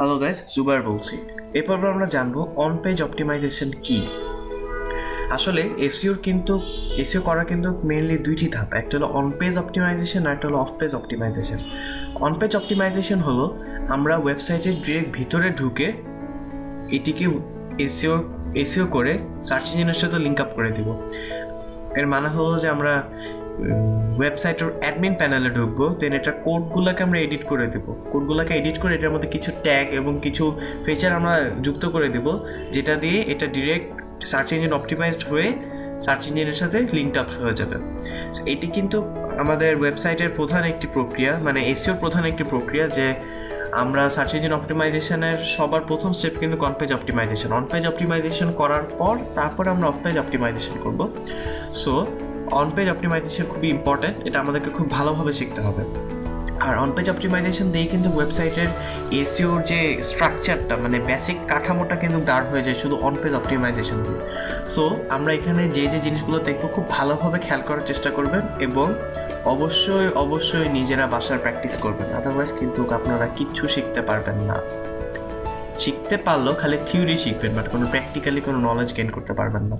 Hello guys জুবার বলছি। এ পর্বে আমরা জানব অন পেজ অপটিমাইজেশন কি। আসলে এসিওর কিন্তু এসিও করা কিন্তু মেইনলি দুইটি ধাপ। একটা হলো অন পেজ অপটিমাইজেশন আর একটা হলো off page optimization on page optimization হলো আমরা ওয়েবসাইটের ডিরেক্ট ভিতরে ঢুকে এটিকে এসিও এসিও করে সার্চ ইঞ্জিনের সাথে লিঙ্ক আপ করে দিব। এর মানে হলো যে আমরা ওয়েবসাইটের অ্যাডমিন প্যানেলে ঢুকবো দেন এটার কোডগুলোকে আমরা এডিট করে দেব। কোডগুলোকে এডিট করে এটার মধ্যে কিছু ট্যাগ এবং কিছু ফিচার আমরা যুক্ত করে দেব, যেটা দিয়ে এটা ডিরেক্ট সার্চ ইঞ্জিন অপটিমাইজড হয়ে সার্চ ইঞ্জিনের সাথে লিঙ্ক আপ হয়ে যাবে। এটি কিন্তু আমাদের ওয়েবসাইটের প্রধান একটি প্রক্রিয়া মানে এসিওর প্রধান একটি প্রক্রিয়া যে আমরা সার্চ ইঞ্জিন অপটিমাইজেশনের সবার প্রথম স্টেপ কিন্তু on page optimization on page optimization করার পর তারপর আমরা অফ পেজ অপটিমাইজেশন করব। সো অন পেজ অপটিমাইজেশন খুবই ইম্পর্ট্যান্ট এটা আমাদেরকে খুব ভালোভাবে শিখতে হবে। আর অন পেজ অপটিমাইজেশন দিয়ে কিন্তু ওয়েবসাইটের এসিওর যে স্ট্রাকচারটা মানে বেসিক কাঠামোটা কিন্তু দাঁড় হয়ে যায় শুধু অন পেজ অপটিমাইজেশন দিয়ে। সো আমরা এখানে যে যে জিনিসগুলো দেখব খুব ভালোভাবে খেয়াল করার চেষ্টা করবেন এবং অবশ্যই অবশ্যই নিজেরা বাসার প্র্যাকটিস করবেন আদারওয়াইজ কিন্তু আপনারা কিচ্ছু শিখতে পারবেন না। শিখতে পারলেও খালি থিওরি শিখবেন বাট কোনো প্র্যাকটিক্যালি কোনো নলেজ গেইন করতে পারবেন না।